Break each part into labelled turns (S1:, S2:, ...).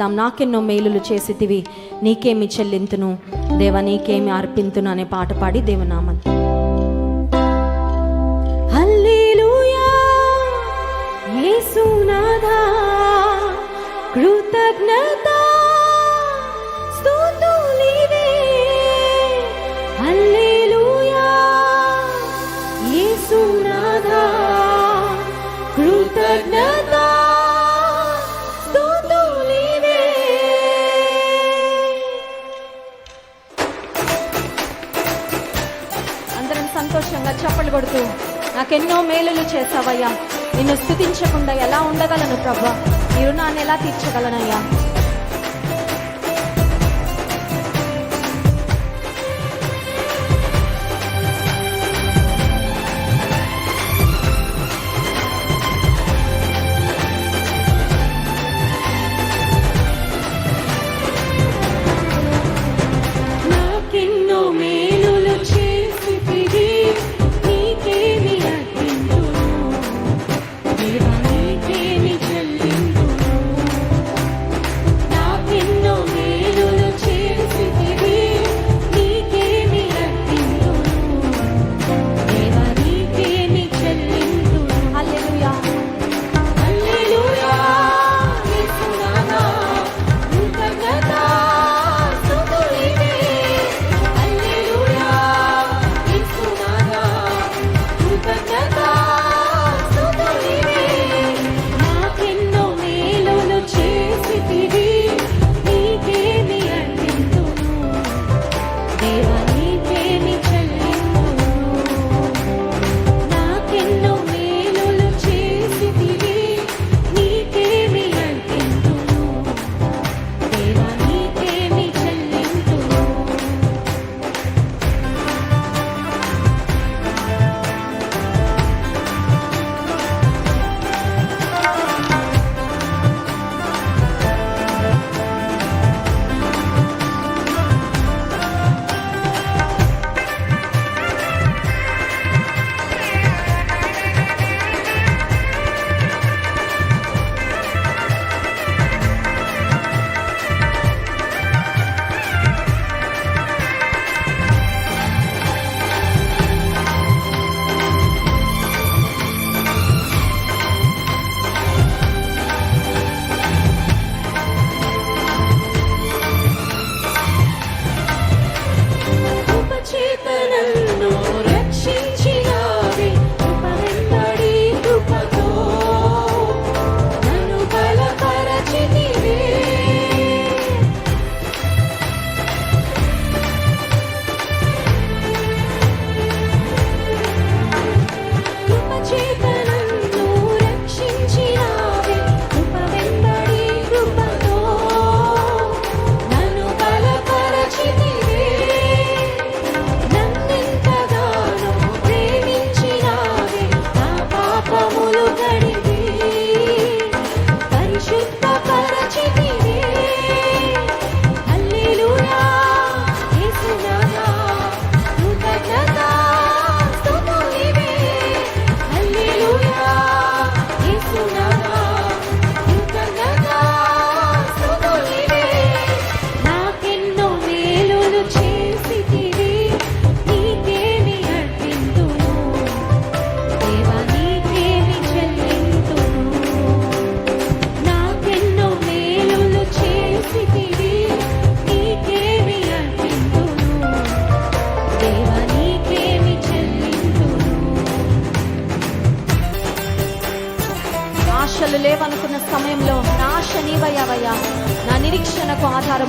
S1: దాం నాకెన్నో మేలులు చేసితివి. నీకేమి చెల్లింతును? దేవ నీకేమి అర్పింతును అనే పాట పాడి దేవనామన్ కృతజ్ఞత రెచ్చగొడుతూ నాకెన్నో మేలులు చేస్తావయ్యా నిన్ను స్థుతించకుండా ఎలా ఉండగలను ప్రభా? ఈ రుణాన్ని ఎలా తీర్చగలనయ్యా?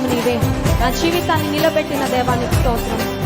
S1: నీవే. నా జీవితాన్ని నిలబెట్టిన దేవానికి స్తోత్రం.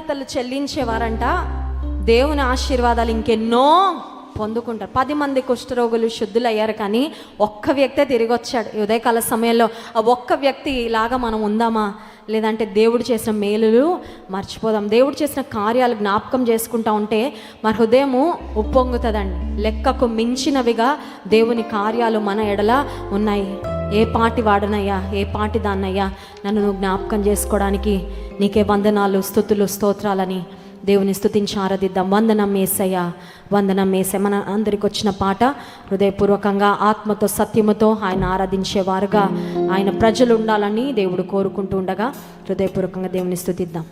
S1: కృతజ్ఞతలు చెల్లించేవారంట. దేవుని ఆశీర్వాదాలు ఇంకెన్నో పొందుకుంటారు. పది మంది కుష్ఠరోగులు శుద్ధులయ్యారు కానీ ఒక్క వ్యక్తే తిరిగి వచ్చాడు ఉదయకాల సమయంలో ఆ ఒక్క వ్యక్తి ఇలాగా మనం ఉందామా? లేదంటే దేవుడు చేసిన మేలులు మర్చిపోదాం. దేవుడు చేసిన కార్యాలు జ్ఞాపకం చేసుకుంటా ఉంటే మన హృదయము ఉప్పొంగుతుందండి. లెక్కకు మించినవిగా దేవుని కార్యాలు మన ఎడల ఉన్నాయి. ఏ పాటి వాడనయ్యా ఏ పాటి దాన్నయ్యా నన్ను నువ్వు జ్ఞాపకం చేసుకోవడానికి నీకే వందనాలు స్థుతులు స్తోత్రాలని దేవుని స్థుతించి ఆరాధిద్దాం. వందనం ఏసయ్య వందనం మేసే మన అందరికి వచ్చిన పాట హృదయపూర్వకంగా ఆత్మతో సత్యముతో ఆయన ఆరాధించేవారుగా. ఆయన ప్రజలు ఉండాలని దేవుడు కోరుకుంటూ ఉండగా హృదయపూర్వకంగా దేవుని స్థుతిద్దాం.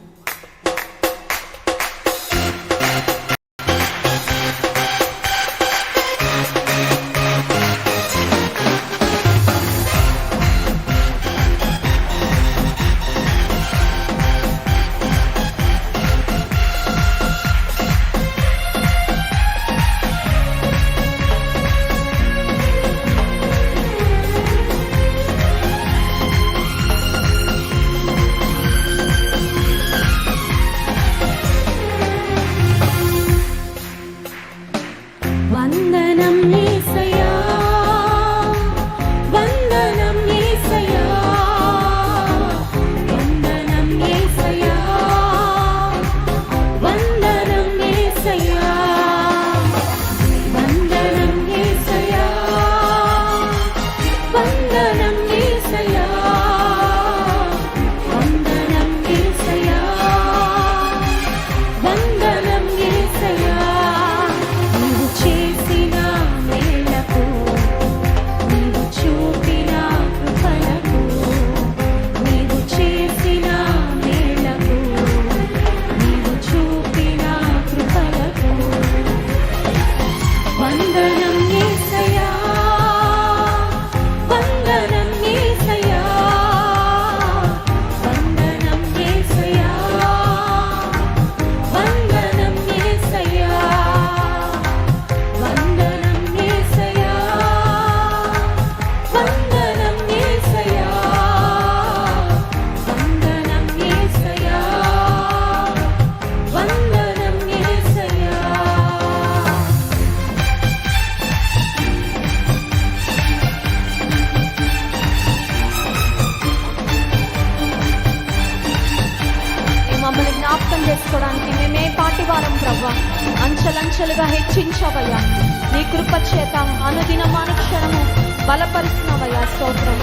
S1: కృప చేత అనుదినం అనుక్షణము బలపరుస్తున్నావయ్యా స్తోత్రం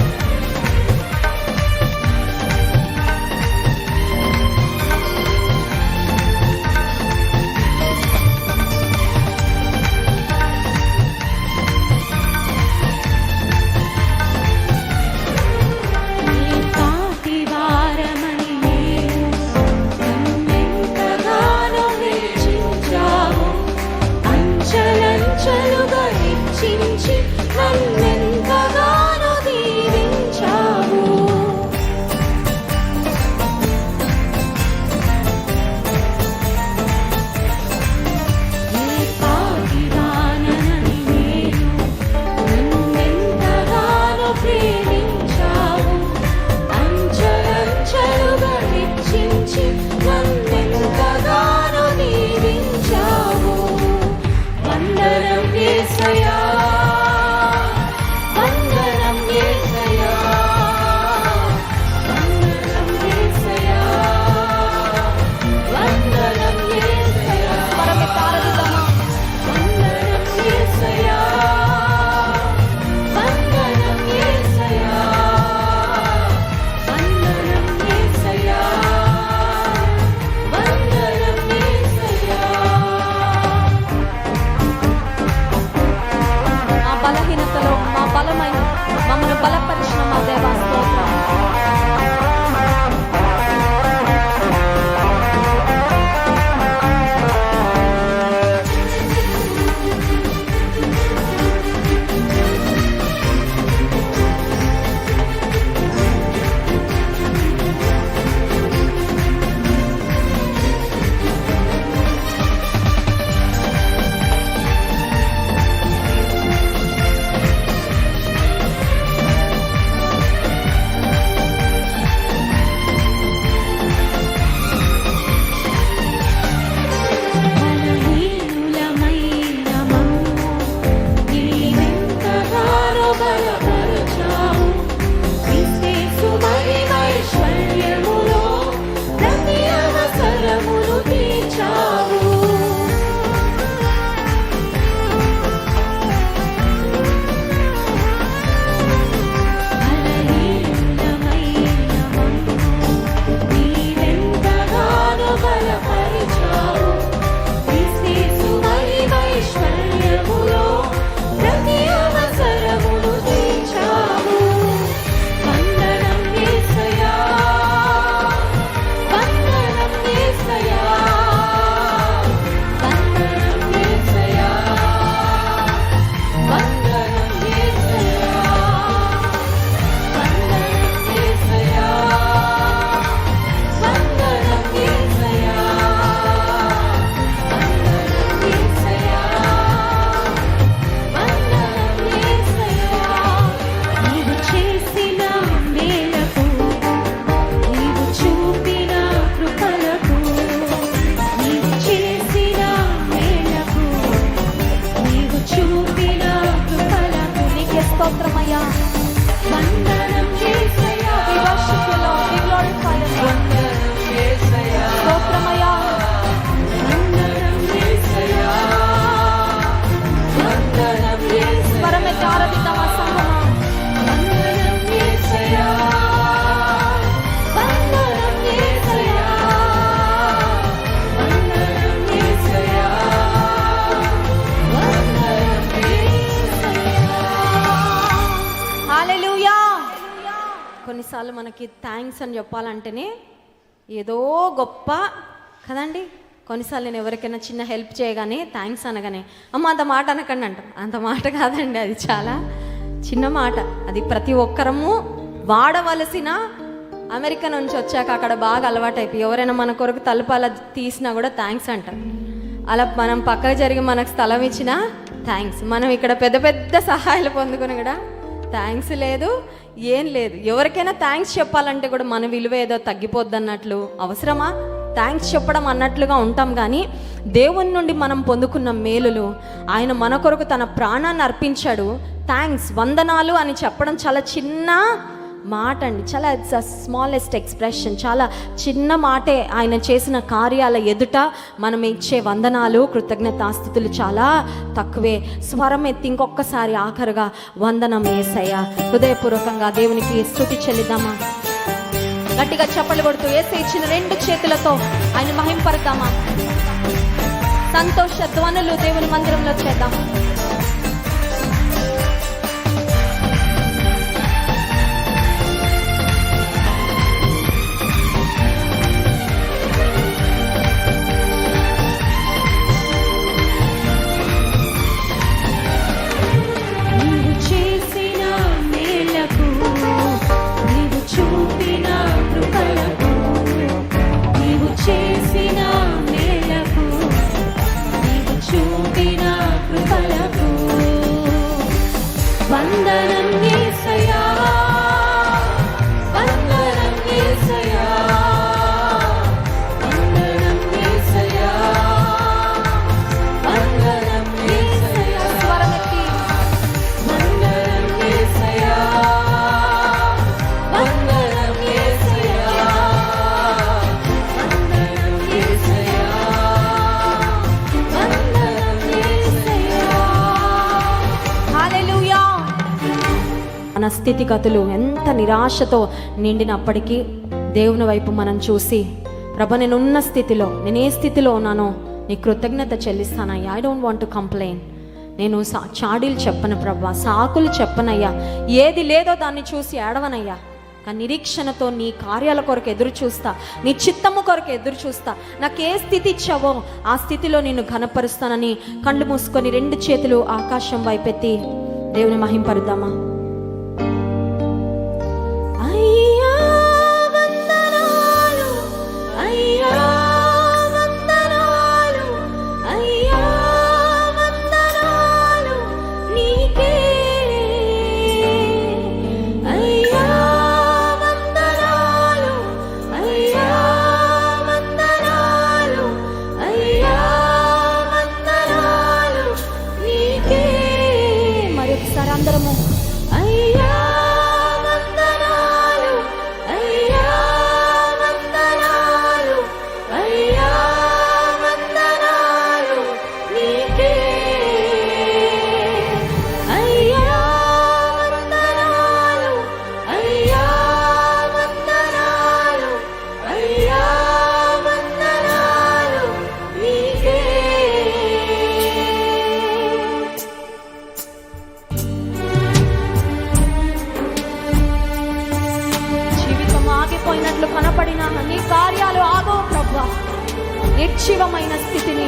S2: స్తోత్రమయ్యా.
S3: కొన్నిసార్లు మనకి థ్యాంక్స్ అని చెప్పాలంటేనే ఏదో గొప్ప కదండి? కొన్నిసార్లు నేను ఎవరికైనా చిన్న హెల్ప్ చేయగానే థ్యాంక్స్ అనగానే అమ్మ అంత మాట అనకండి అంటాం. అంత మాట కాదండి అది చాలా చిన్న మాట. అది ప్రతి ఒక్కరము వాడవలసిన అమెరికా నుంచి వచ్చాక అక్కడ బాగా అలవాటైపోయి ఎవరైనా మన కొరకు తలుపు అలా తీసినా కూడా థ్యాంక్స్ అంటారు. అలా మనం పక్కకు జరిగి మనకు స్థలం ఇచ్చినా థ్యాంక్స్ మనం ఇక్కడ పెద్ద పెద్ద సహాయాలు పొందుకుని కూడా థ్యాంక్స్ లేదు ఏం లేదు. ఎవరికైనా థ్యాంక్స్ చెప్పాలంటే కూడా మన విలువ ఏదో తగ్గిపోద్ది అన్నట్లు అవసరమా? థ్యాంక్స్ చెప్పడం అన్నట్లుగా ఉంటాం కానీ దేవుని నుండి మనం పొందుకున్న మేలులు ఆయన మన కొరకు తన ప్రాణాన్ని అర్పించాడు. థ్యాంక్స్ వందనాలు అని చెప్పడం చాలా చిన్న మాట అండి చాలా ఇట్స్ అ స్మాలెస్ట్ ఎక్స్ప్రెషన్ చాలా చిన్న మాటే ఆయన చేసిన కార్యాల ఎదుట మనం ఇచ్చే వందనాలు కృతజ్ఞతాస్థుతులు చాలా తక్కువే. స్వరం ఎత్తి ఇంకొకసారి ఆఖరుగా వందనం ఏసయ్య. హృదయపూర్వకంగా దేవునికి స్థుతి చెల్లిద్దామా? గట్టిగా చప్పలు కొడుతూ ఏసై ఇచ్చిన రెండు చేతులతో ఆయన మహింపరుద్దామా? సంతోష ధ్వనులు దేవుని మందిరంలో చేద్దాం స్థితిగతులు ఎంత నిరాశతో నిండినప్పటికీ దేవుని వైపు మనం చూసి ప్రభ నేను ఉన్న స్థితిలో నేను ఏ స్థితిలో ఉన్నానో నీ కృతజ్ఞత చెల్లిస్తానయ్యా. I don't want to complain నేను సా చాడీలు చెప్పను ప్రభా సాకులు చెప్పనయ్యా. ఏది లేదో దాన్ని చూసి ఏడవనయ్యా. కానీ నిరీక్షణతో నీ కార్యాల కొరకు ఎదురు చూస్తా నీ చిత్తము కొరకు ఎదురు చూస్తా. నాకు ఏ స్థితి ఇచ్చావో ఆ స్థితిలో నిన్ను ఘనపరుస్తానని కళ్ళు మూసుకొని రెండు చేతులు ఆకాశం వైపెత్తి దేవుని మహింపరుద్దామా? ఆగిపోయినట్లు నీ కార్యాలు ఆగో ప్రభా. నిర్జీవమైన స్థితిని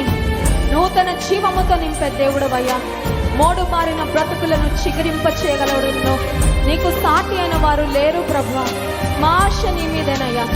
S3: నూతన జీవముతో నింపే దేవుడు అయ్యా మోడు మారిన బ్రతుకులను చిగురింప చేయగలడు నీకు సాటి అయిన వారు లేరు ప్రభా. మా ఆశ నీ మీదేనయ్యా.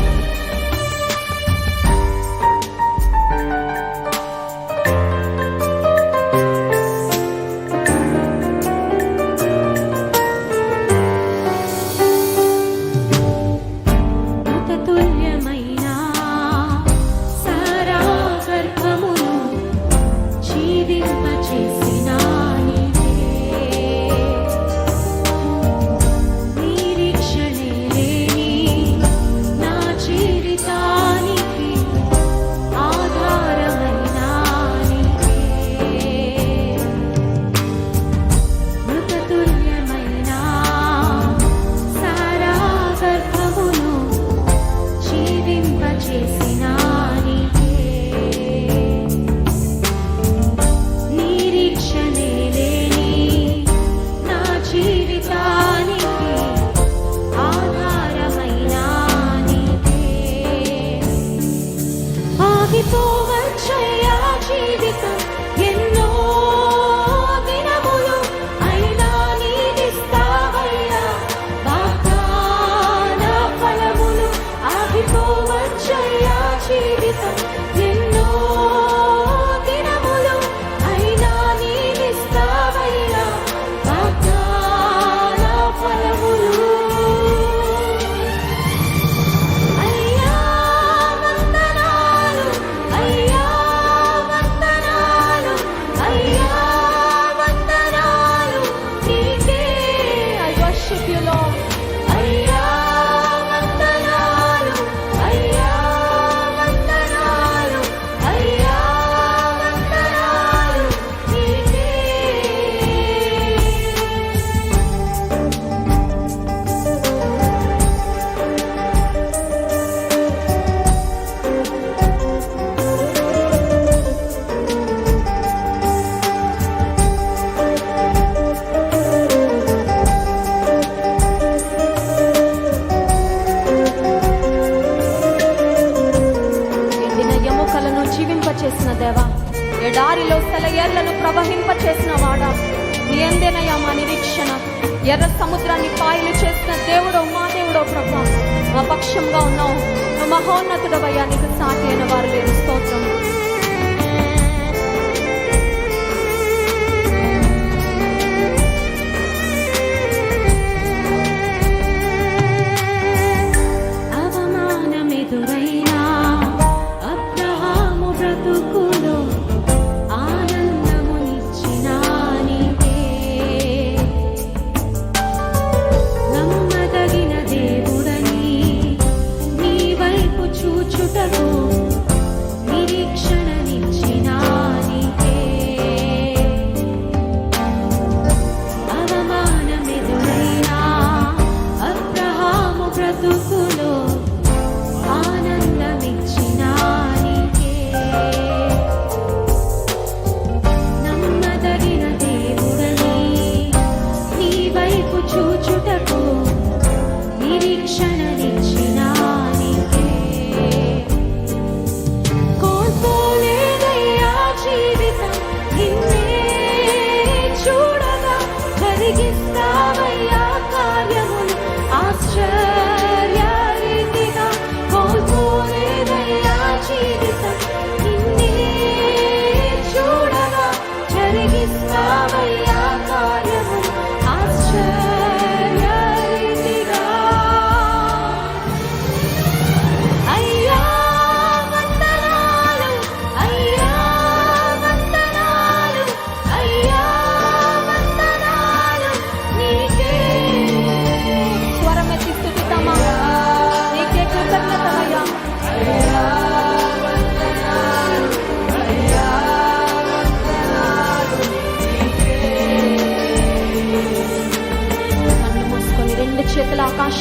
S3: ప్రవహింపచేసిన వాడా? నీ అందేనయ్యా మా నిరీక్షణ. ఎర్ర సముద్రాన్ని పాయలు చేసిన దేవుడో మా దేవుడో ప్రభా. మా పక్షంగా ఉన్నావు. మహోన్నతుడవయ్యా నీకు సాటి అయిన వారు లేరు. స్తోత్రం.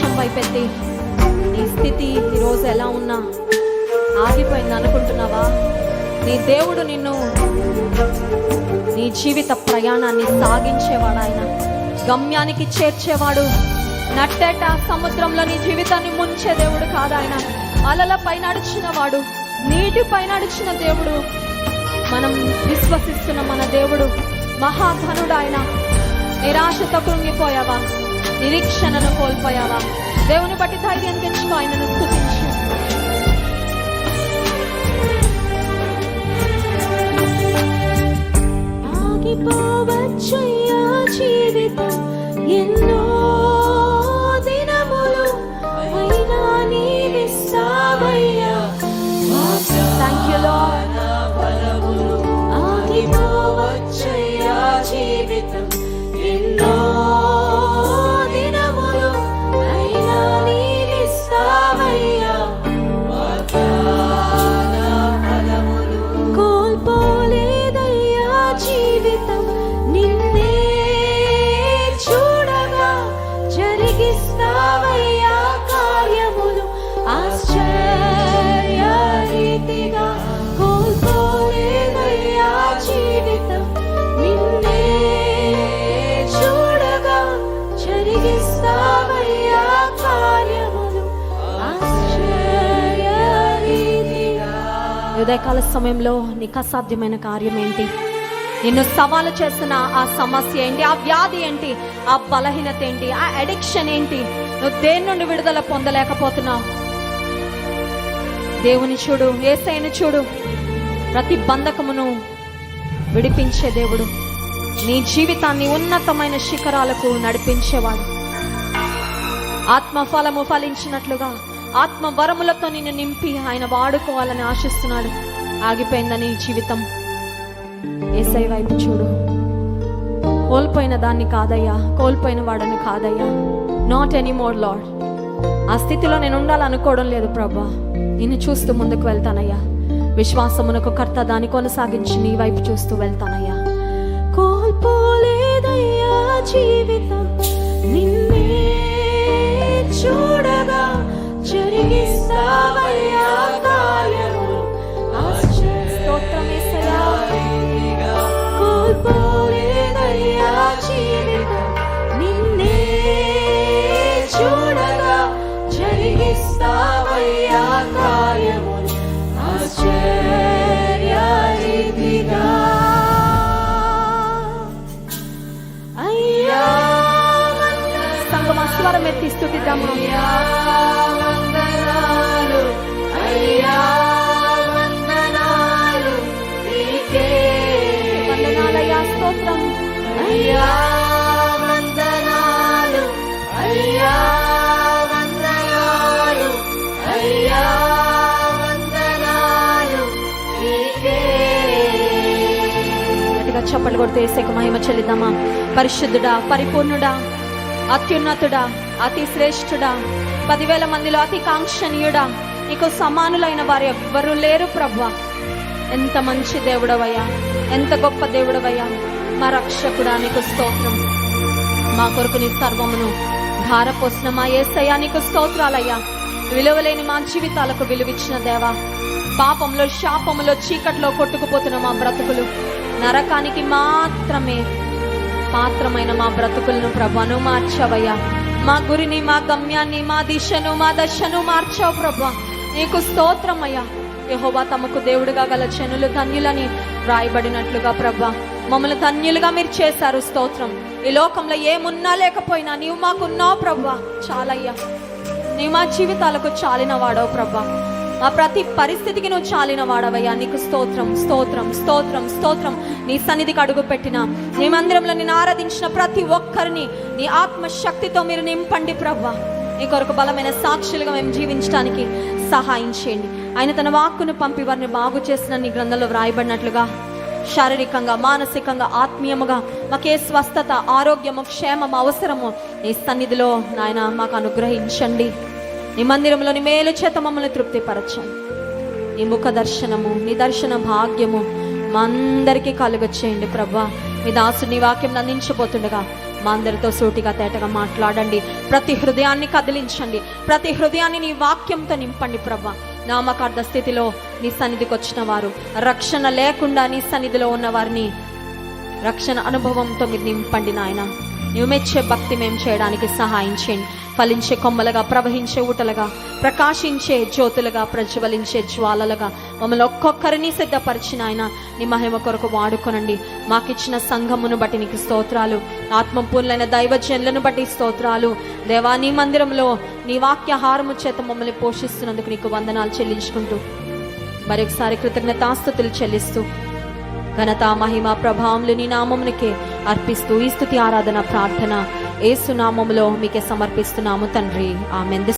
S3: ఆకాశం వైపెత్తి నీ స్థితి ఈరోజు ఎలా ఉన్నా ఆగిపోయింది అనుకుంటున్నావా? నీ దేవుడు నిన్ను నీ జీవిత ప్రయాణాన్ని సాగించేవాడు ఆయన. గమ్యానికి చేర్చేవాడు. నట్టేట సముద్రంలో నీ జీవితాన్ని ముంచే దేవుడు కాదాయన అలల అలలపై నడిచిన వాడు నీటిపై నడిచిన దేవుడు. మనం విశ్వసిస్తున్న మన దేవుడు మహాధనుడు ఆయన. నిరాశతో కృంగిపోయావా? నిరీక్షణను కోల్పోయావా? దేవుని బట్టి ధైర్యం తెచ్చుకో ఆయనను స్థుతించు.
S1: జీవితం. ఎన్నో ఆగిపోవచ్చయ్యా జీవితం.
S3: ఉదయకాల సమయంలో నీకు అసాధ్యమైన కార్యం ఏంటి? నిన్ను సవాలు చేస్తున్న ఆ సమస్య ఏంటి? ఆ వ్యాధి ఏంటి? ఆ బలహీనత ఏంటి? ఆ అడిక్షన్ ఏంటి? నువ్వు దేని నుండి విడుదల పొందలేకపోతున్నావు? దేవుని చూడు ఏసైన చూడు. ప్రతి బంధకమును విడిపించే దేవుడు. నీ జీవితాన్ని ఉన్నతమైన శిఖరాలకు నడిపించేవాడు. ఆత్మ ఫలము ఫలించినట్లుగా ఆత్మ వరములతో నిన్ను నింపి ఆయన వాడుకోవాలని ఆశిస్తున్నాడు. ఆగిపోయిందని జీవితం? ఏసై వైపు చూడు. కోల్పోయిన దాన్ని కాదయ్యా కోల్పోయిన వాడని కాదయ్యా. నాట్ ఎనీ మోర్ లాడ్ ఆ స్థితిలో నేను ఉండాలనుకోవడం లేదు ప్రభా. నిన్ను చూస్తూ ముందుకు వెళ్తానయ్యా. విశ్వాసమునకు కర్త దాన్ని కొనసాగించి నీ వైపు చూస్తూ వెళ్తానయ్యా.
S1: కోల్పోలేదయ్యా జీవితం. నిన్నే జరిగిస్తావయ్యా కార్యము
S3: స్తోత్రం యేసయ్యా.
S1: ఆశ్చర్యరీతిగా కోల్పోలేదయ్యా జీవితం నిన్నే చూడగా జరిగిస్తావయ్యా కార్యము ఆశ్చర్యరీతిగా అయ్యా
S3: సంగమ స్వరం ఎత్తి స్థుతిద్దాము స్తోత్రం.
S1: అయ్యా వందనాలు అయ్యా వందనాలు అయ్యా వందనాలు
S3: చప్పట్లు కొడితే ఏసైకు మహిమ చెల్లిద్దామా? పరిశుద్ధుడా పరిపూర్ణుడా అత్యున్నతుడా అతి శ్రేష్ఠుడా పదివేల మందిలో అతి కాంక్షణీయుడా నీకు సమానులైన వారు ఎవ్వరూ లేరు ప్రభా. ఎంత మంచి దేవుడవయ్యా ఎంత గొప్ప దేవుడవయ్యా. మా రక్షకుడా నీకు స్తోత్రం. మా కొరకు నీ సర్వమును ధారపోసిన మా ఏసయ్యా నీకు స్తోత్రాలయ్యా. విలువలేని మా జీవితాలకు విలువిచ్చిన దేవా పాపంలో శాపములో చీకట్లో కొట్టుకుపోతున్న మా బ్రతుకులు. నరకానికి మాత్రమే పాత్రమైన మా బ్రతుకులను ప్రభను మార్చవయ్యా. మా గురిని మా గమ్యాన్ని మా దిశను మా దశను మార్చావు ప్రభా నీకు స్తోత్రమయ్యా. యహోవా తమకు దేవుడుగా గల చెనులు ధన్యులని రాయబడినట్లుగా ప్రభా. మమ్మల్ని ధన్యులుగా మీరు చేశారు స్తోత్రం. ఈ లోకంలో ఏమున్నా లేకపోయినా నీవు మాకున్నావు ప్రభా. చాలయ్యా. నీ మా జీవితాలకు చాలిన వాడవు ప్రభా. మా ప్రతి పరిస్థితికి నువ్వు చాలిన వాడవయ్యా నీకు స్తోత్రం స్తోత్రం స్తోత్రం స్తోత్రం. నీ సన్నిధికి అడుగు పెట్టిన నీ మందిరంలో నేను ఆరాధించిన ప్రతి ఒక్కరిని నీ ఆత్మశక్తితో మీరు నింపండి ప్రభా. నీ కొరకు బలమైన సాక్షులుగా మేము జీవించడానికి సహాయం చేయండి. ఆయన తన వాక్కును పంపి వారిని బాగు చేసిన నీ గ్రంథంలో వ్రాయబడినట్లుగా శారీరకంగా మానసికంగా ఆత్మీయముగా మాకే స్వస్థత ఆరోగ్యము క్షేమము అవసరము నీ సన్నిధిలో నాయన మాకు అనుగ్రహించండి. నీ మందిరంలోని మేలు చేత మమ్మల్ని తృప్తిపరచండి. నీ ముఖ దర్శనము నీ దర్శన భాగ్యము మా అందరికీ కలుగచ్చేయండి ప్రభా. మీ దాసు నీ వాక్యం అందించబోతుండగా మా అందరితో సూటిగా తేటగా మాట్లాడండి. ప్రతి హృదయాన్ని కదిలించండి. ప్రతి హృదయాన్ని నీ వాక్యంతో నింపండి ప్రభా. నామకార్థ స్థితిలో నీ సన్నిధికి వచ్చిన వారు. రక్షణ లేకుండా నీ సన్నిధిలో ఉన్న వారిని రక్షణ అనుభవంతో మీరు నింపండి నాయన. నువ్వు మెచ్చే భక్తి మేము చేయడానికి సహాయం చేయండి. ఫలించే కొమ్మలుగా ప్రవహించే ఊటలుగా ప్రకాశించే జ్యోతులుగా ప్రజ్వలించే జ్వాలలుగా మమ్మల్ని ఒక్కొక్కరిని సిద్ధపరిచిన ఆయన. నీ మహిమ కొరకు వాడుకొనండి. మాకిచ్చిన సంఘమును బట్టి నీకు స్తోత్రాలు. ఆత్మపూర్ణులైన దైవజనులను బట్టి స్తోత్రాలు. దేవా నీ మందిరంలో నీ వాక్యహారము చేత మమ్మల్ని పోషిస్తున్నందుకు నీకు వందనాలు చెల్లించుకుంటూ మరొకసారి కృతజ్ఞతాస్థుతులు చెల్లిస్తూ ఘనత మహిమ ప్రభావములు నీ నామమునికే అర్పిస్తూ ఈ స్థుతి ఆరాధన ప్రార్థన. ఏసునామములో మీకే సమర్పిస్తున్నాము తండ్రి. ఆమె